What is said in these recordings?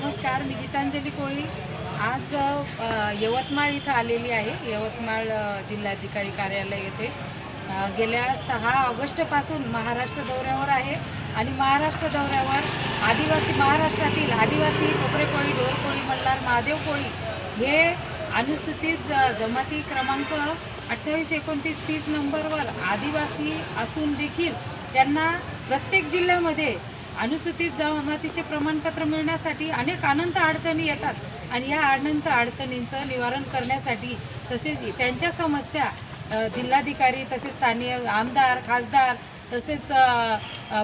नमस्कार मी गीतांजली कोळी. आज यवतमाळ इथं आलेली आहे. यवतमाळ जिल्हाधिकारी कार्यालय येथे. गेल्या सहा ऑगस्टपासून महाराष्ट्र दौऱ्यावर आहे आणि महाराष्ट्र दौऱ्यावर आदिवासी महाराष्ट्रातील आदिवासी कोपरे कोळी मल्हार महादेव कोळी हे अनुसूचित ज जमाती क्रमांक अठ्ठावीस एकोणतीस तीस नंबरवर आदिवासी असून देखील त्यांना प्रत्येक जिल्ह्यामध्ये अनुसूचित जमातीचे प्रमाणपत्र मिळण्यासाठी अनेक अनंत अडचणी येतात आणि या अनंत अडचणींचं निवारण करण्यासाठी तसेच त्यांच्या समस्या जिल्हाधिकारी तसेच स्थानीय आमदार खासदार तसेच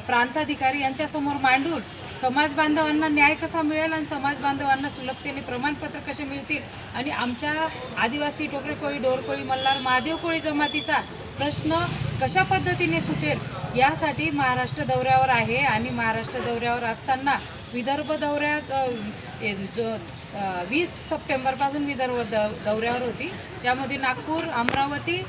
प्रांताधिकारी यांच्यासमोर मांडून समाज बांधवांना न्याय कसा मिळेल आणि समाज बांधवांना सुलभतेने प्रमाणपत्र कसे मिळतील? आणि आमच्या आदिवासी टोकरेकोळी डोरकोळी मल्हार महादेव कोळी जमातीचा प्रश्न कशा पद्धतीने सुटेल यासाठी महाराष्ट्र दौऱ्यावर आहे आणि महाराष्ट्र दौऱ्यावर असताना विदर्भ दौऱ्यात जो वीस सप्टेंबरपासून विदर्भ द दौऱ्यावर होती. त्यामध्ये नागपूर अमरावती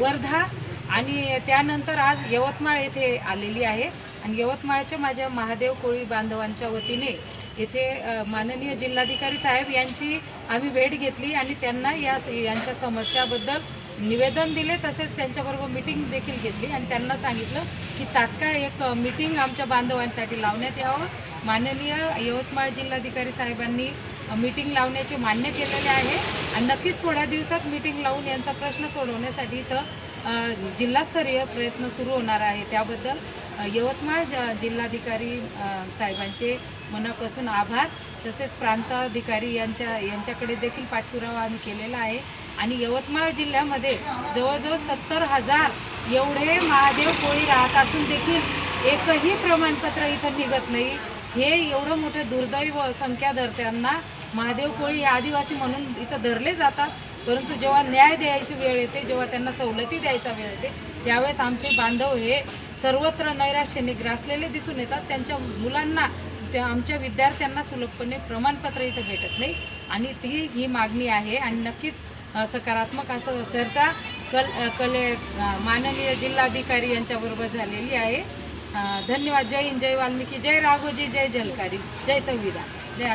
वर्धा आणि त्यानंतर आज यवतमाळ येथे आलेली आहे. आणि यवतमाळच्या माझ्या महादेव कोळी बांधवांच्या वतीने येथे माननीय जिल्हाधिकारी साहेब यांची आम्ही भेट घेतली आणि त्यांना या यांच्या समस्याबद्दल निवेदन दिले तसेच त्यांच्याबरोबर मिटिंग देखील घेतली आणि त्यांना सांगितलं की तात्काळ एक मिटिंग आमच्या बांधवांसाठी लावण्यात यावं. माननीय यवतमाळ जिल्हाधिकारी साहेबांनी मीटिंग लावण्याचे मान्य केलेले आहे. आणि नक्कीच थोड्या दिवसात मीटिंग लावून यांचा प्रश्न सोडवण्यासाठी इथं जिल्हास्तरीय प्रयत्न सुरू होणार आहे. त्याबद्दल यवतमाळ ज- जिल्हाधिकारी साहेबांचे मनापासून आभार. तसेच प्रांताधिकारी यांच्या यांच्याकडे देखील पाठपुरावा आम्ही केलेला आहे. आणि यवतमाळ जिल्ह्यामध्ये जवळजवळ सत्तर हजार एवढे महादेव कोळी राहत असून देखील एकही प्रमाणपत्र इथं निघत नाही. हे एवढं मोठं दुर्दैव संख्या धरत्यांना महादेव कोळी हे आदिवासी म्हणून इथं धरले जातात. परंतु जेव्हा न्याय द्यायची वेळ येते जेव्हा त्यांना सवलती द्यायचा वेळ येते त्यावेळेस आमचे बांधव हे सर्वत्र नैराश्याने ग्रासलेले दिसून येतात. त्यांच्या मुलांना त्या आमच्या विद्यार्थ्यांना सुलभपणे प्रमाणपत्र इथं भेटत नाही. आणि ती ही मागणी आहे आणि नक्कीच सकारात्मक असं चर्चा कल कले माननीय जिल्हाधिकारी यांच्याबरोबर झालेली आहे. धन्यवाद. जय हिंद जय वाल्मिकी जय राघोजी जय जलकारी जय संविधान.